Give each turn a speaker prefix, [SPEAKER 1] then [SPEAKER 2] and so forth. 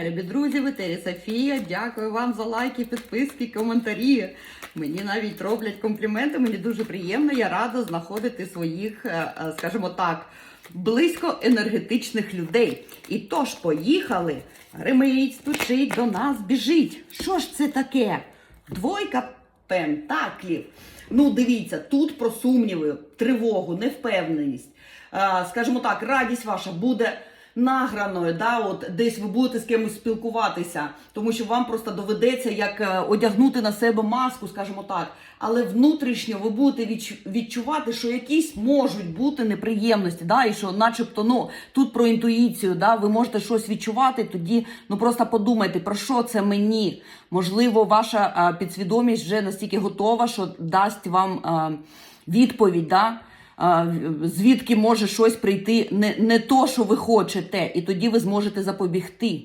[SPEAKER 1] Любі друзі, в Софія. Дякую вам за лайки, підписки, коментарі. Мені навіть роблять компліменти. Мені дуже приємно. Я рада знаходити своїх, е, е, скажімо так, близько енергетичних людей. І тож поїхали. Ремить, стучить до нас, біжить. Що ж це таке? Двойка пентаклів. Ну, дивіться, тут про сумніви, тривогу, невпевненість. Е, Скажімо так, радість ваша буде награною, да, от десь ви будете з кимось спілкуватися, тому що вам просто доведеться як е, одягнути на себе маску, скажімо так. Але внутрішньо ви будете відчувати, що якісь можуть бути неприємності, да, і що, начебто, ну тут про інтуїцію, да, ви можете щось відчувати. Тоді ну просто подумайте, про що це мені. Можливо, ваша е, підсвідомість вже настільки готова, що дасть вам е, відповідь. Да, звідки може щось прийти не, не то, що ви хочете, і тоді ви зможете запобігти.